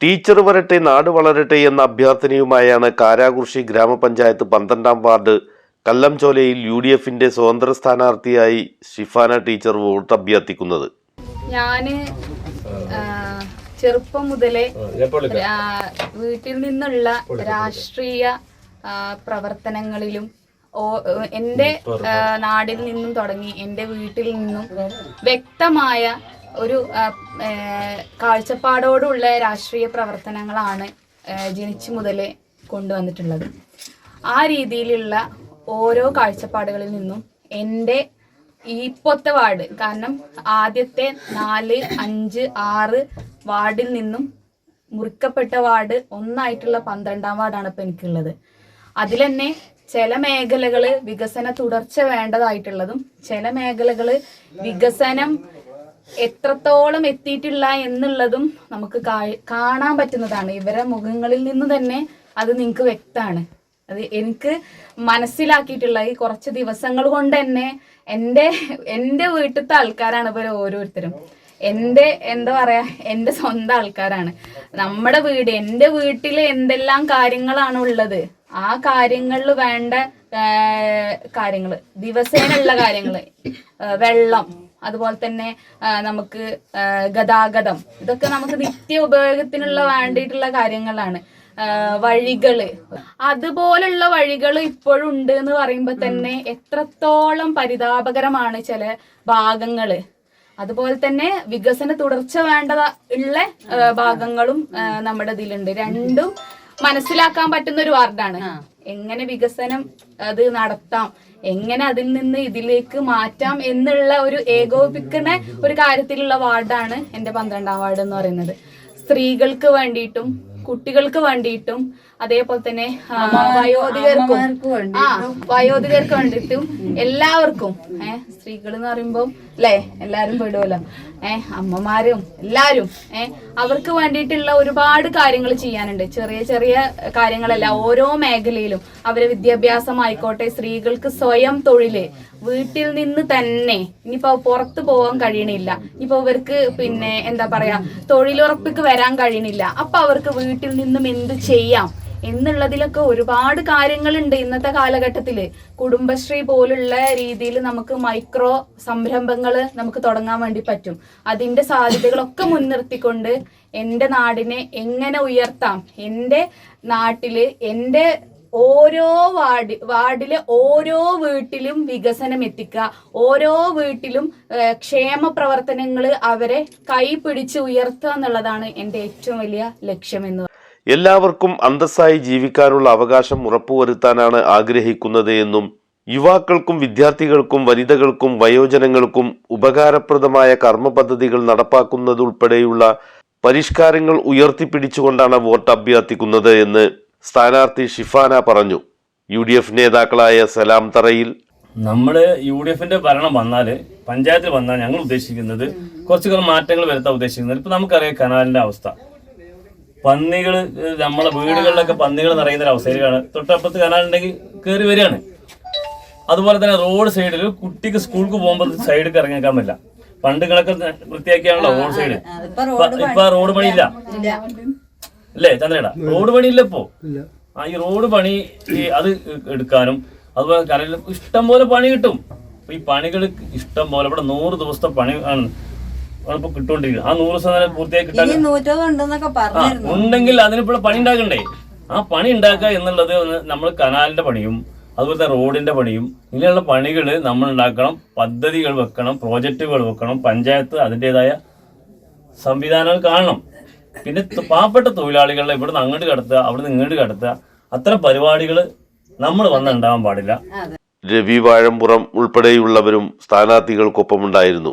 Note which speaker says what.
Speaker 1: Teacher വരട്ടെ നാട് വളരട്ടെ എന്ന അഭ്യർത്ഥനയുമായാണ് കാരാകുർശി ഗ്രാമപഞ്ചായത്ത് പന്ത്രണ്ടാം വാർഡ് കല്ലംചോലയിൽ യു ഡി എഫിന്റെ സ്വതന്ത്ര സ്ഥാനാർത്ഥിയായി ഷിഫാന ടീച്ചർ വോട്ട് അഭ്യർത്ഥിക്കുന്നത്.
Speaker 2: ഞാൻ ചെറുപ്പം മുതലേ വീട്ടിൽ നിന്നുള്ള രാഷ്ട്രീയ പ്രവർത്തനങ്ങളിലും എന്റെ എന്റെ നാടിൽ നിന്നും തുടങ്ങി എന്റെ വീട്ടിൽ നിന്നും വ്യക്തമായ ഒരു കാഴ്ചപ്പാടോടുള്ള രാഷ്ട്രീയ പ്രവർത്തനങ്ങളാണ് ജനിച്ചു മുതലേ കൊണ്ടുവന്നിട്ടുള്ളത്. ആ രീതിയിലുള്ള ഓരോ കാഴ്ചപ്പാടുകളിൽ നിന്നും എന്റെ ഇപ്പോഴത്തെ വാർഡ് കാരണം ആദ്യത്തെ നാല് അഞ്ച് ആറ് വാർഡിൽ നിന്നും മുറിക്കപ്പെട്ട വാർഡ് ഒന്നായിട്ടുള്ള പന്ത്രണ്ടാം വാർഡാണ് ഇപ്പം എനിക്കുള്ളത്. അതിൽ തന്നെ ചില മേഖലകൾ വികസന തുടർച്ച വേണ്ടതായിട്ടുള്ളതും ചില മേഖലകൾ വികസനം എത്രത്തോളം എത്തിയിട്ടില്ല എന്നുള്ളതും നമുക്ക് കാണാൻ പറ്റുന്നതാണ്. ഇവരെ മുഖങ്ങളിൽ നിന്ന് തന്നെ അത് നിങ്ങൾക്ക് വ്യക്തമാണ്. അത് എനിക്ക് മനസ്സിലാക്കിയിട്ടുള്ള ഈ കുറച്ച് ദിവസങ്ങൾ കൊണ്ട് തന്നെ എന്റെ എന്റെ വീട്ടിലത്തെ ആൾക്കാരാണ് ഇവർ ഓരോരുത്തരും. എന്റെ എന്താ പറയാ എന്റെ സ്വന്തം ആൾക്കാരാണ്. നമ്മുടെ വീട് എന്റെ വീട്ടിൽ എന്തെല്ലാം കാര്യങ്ങളാണ് ഉള്ളത്? ആ കാര്യങ്ങളിൽ വേണ്ട കാര്യങ്ങൾ ദിവസേനുള്ള കാര്യങ്ങൾ വെള്ളം. അതുപോലെ തന്നെ നമുക്ക് ഗതാഗതം. ഇതൊക്കെ നമുക്ക് നിത്യ ഉപയോഗത്തിനുള്ള വേണ്ടിയിട്ടുള്ള കാര്യങ്ങളാണ്. വഴികൾ. അതുപോലുള്ള വഴികൾ ഇപ്പോഴും ഉണ്ട് എന്ന് പറയുമ്പോൾ തന്നെ എത്രത്തോളം പരിതാപകരമാണ് ചില ഭാഗങ്ങൾ. അതുപോലെ തന്നെ വികസന തുടർച്ച വേണ്ട ഉള്ള ഭാഗങ്ങളും നമ്മുടെ ഇതിലുണ്ട്. രണ്ടും മനസ്സിലാക്കാൻ പറ്റുന്ന ഒരു വാർഡാണ് എങ്ങനെ വികസനം അത് നടത്താം എങ്ങനെ അതിൽ നിന്ന് ഇതിലേക്ക് മാറ്റാം എന്നുള്ള ഒരു ഏകോപിക്കുന്ന ഒരു കാര്യത്തിലുള്ള വാർഡാണ് എന്റെ പന്ത്രണ്ടാം വാർഡ് എന്ന് പറയുന്നത്. സ്ത്രീകൾക്ക് വേണ്ടിയിട്ടും കുട്ടികൾക്ക് വേണ്ടിയിട്ടും അതേപോലെ തന്നെ വയോധികർക്കും ആ വയോധികർക്ക് വേണ്ടിയിട്ടും എല്ലാവർക്കും ഏഹ് സ്ത്രീകൾ എന്ന് പറയുമ്പോൾ അല്ലേ എല്ലാരും പെടുമല്ലോ ഏഹ് അമ്മമാരും എല്ലാരും ഏഹ് അവർക്ക് വേണ്ടിയിട്ടുള്ള ഒരുപാട് കാര്യങ്ങൾ ചെയ്യാനുണ്ട്. ചെറിയ ചെറിയ കാര്യങ്ങളല്ല ഓരോ മേഖലയിലും അവരെ വിദ്യാഭ്യാസമായിക്കോട്ടെ സ്ത്രീകൾക്ക് സ്വയം തൊഴിൽ വീട്ടിൽ നിന്ന് തന്നെ ഇനിയിപ്പോ പുറത്തു പോകാൻ കഴിയണില്ല. ഇനിയിപ്പോ ഇവർക്ക് പിന്നെ എന്താ പറയാ തൊഴിലുറപ്പിക്ക് വരാൻ കഴിയണില്ല. അപ്പൊ അവർക്ക് വീട്ടിൽ നിന്നും എന്ത് ചെയ്യാം? എന്നുള്ളതിലൊക്കെ ഒരുപാട് കാര്യങ്ങളുണ്ട് ഇന്നത്തെ കാലഘട്ടത്തിൽ. കുടുംബശ്രീ പോലുള്ള രീതിയിൽ നമുക്ക് മൈക്രോ സംരംഭങ്ങൾ നമുക്ക് തുടങ്ങാൻ വേണ്ടി പറ്റും. അതിന്റെ സാധ്യതകളൊക്കെ മുൻനിർത്തിക്കൊണ്ട് എന്റെ നാടിനെ എങ്ങനെ ഉയർത്താം? എന്റെ നാട്ടിൽ എന്റെ ഓരോ വാർഡ് വാർഡിലെ ഓരോ വീട്ടിലും വികസനം എത്തിക്കുക. ഓരോ വീട്ടിലും ക്ഷേമ പ്രവർത്തനങ്ങൾ അവരെ കൈപിടിച്ച് ഉയർത്തുക എന്നുള്ളതാണ് എന്റെ ഏറ്റവും വലിയ ലക്ഷ്യമെന്ന്
Speaker 1: എല്ലാവർക്കും അന്തസ്സായി ജീവിക്കാനുള്ള അവകാശം ഉറപ്പുവരുത്താനാണ് ആഗ്രഹിക്കുന്നത് എന്നും യുവാക്കൾക്കും വിദ്യാർത്ഥികൾക്കും വനിതകൾക്കും വയോജനങ്ങൾക്കും ഉപകാരപ്രദമായ കർമ്മ പദ്ധതികൾ നടപ്പാക്കുന്നതുൾപ്പെടെയുള്ള പരിഷ്കാരങ്ങൾ ഉയർത്തിപ്പിടിച്ചുകൊണ്ടാണ് വോട്ട് അഭ്യർത്ഥിക്കുന്നത് എന്ന് സ്ഥാനാർത്ഥി ഷിഫാന പറഞ്ഞു. യു ഡി എഫ് നേതാക്കളായ സലാം തറയിൽ
Speaker 3: നമ്മൾ യു ഡി എഫിന്റെ ഭരണം വന്നാൽ പഞ്ചായത്തിൽ വന്നാൽ ഞങ്ങൾ ഉദ്ദേശിക്കുന്നത് കുറച്ച് മാറ്റങ്ങൾ വരുത്താൻ ഉദ്ദേശിക്കുന്നത്. ഇപ്പൊ നമുക്കറിയാം കനാലിന്റെ അവസ്ഥ. പന്നികൾ നമ്മളെ വീടുകളിലൊക്കെ പന്നികൾ നിറയുന്ന ഒരു അവസ്ഥയിലാണ്. തൊട്ടപ്പുറത്ത് കനാലുണ്ടെങ്കിൽ കയറി വരികയാണ്. അതുപോലെ തന്നെ റോഡ് സൈഡിൽ കുട്ടിക്ക് സ്കൂൾക്ക് പോകുമ്പോൾ സൈഡിൽ ഇറങ്ങിയേക്കാൻ പറ്റില്ല. പണ്ട് കണക്ക് വൃത്തിയാക്കിയാണല്ലോ റോഡ് സൈഡ്. ഇപ്പൊ റോഡ് പണിയില്ല. അല്ലേ ചന്ദ്രേടാ റോഡ് പണിയില്ല ഇപ്പോ? ആ ഈ റോഡ് പണി അത് എടുക്കാനും അതുപോലെ കരയിൽ ഇഷ്ടം പോലെ പണി കിട്ടും. അപ്പൊ ഈ പണികൾ ഇഷ്ടം പോലെ ഇവിടെ നൂറ് ദിവസത്തെ പണി ആണ് ഇപ്പൊ കിട്ടുകൊണ്ടിരിക്കുന്നത് ആ നൂറ് ദിവസം പൂർത്തിയായി കിട്ടാൻ ഉണ്ടെങ്കിൽ അതിനിപ്പോൾ പണി ഉണ്ടാക്കണ്ടേ? ആ പണി ഉണ്ടാക്കുക എന്നുള്ളത് നമ്മൾ കനാലിന്റെ പണിയും അതുപോലെ തന്നെ റോഡിന്റെ പണിയും ഇങ്ങനെയുള്ള പണികൾ നമ്മൾ ഉണ്ടാക്കണം പദ്ധതികൾ വെക്കണം പ്രോജക്റ്റുകൾ വെക്കണം പഞ്ചായത്ത് അതിന്റെതായ സംവിധാനങ്ങൾ കാണണം. പിന്നെ പാവപ്പെട്ട തൊഴിലാളികളെ ഇവിടുന്ന് അങ്ങോട്ട് കടത്തുക അവിടുന്ന് ഇങ്ങോട്ട് കടത്തുക. അത്ര പരിപാടികൾ നമ്മൾ വന്നുണ്ടാവാൻ പാടില്ല.
Speaker 1: രവി വാഴമ്പുറം ഉൾപ്പെടെയുള്ളവരും സ്ഥാനാർത്ഥികൾക്കൊപ്പമുണ്ടായിരുന്നു.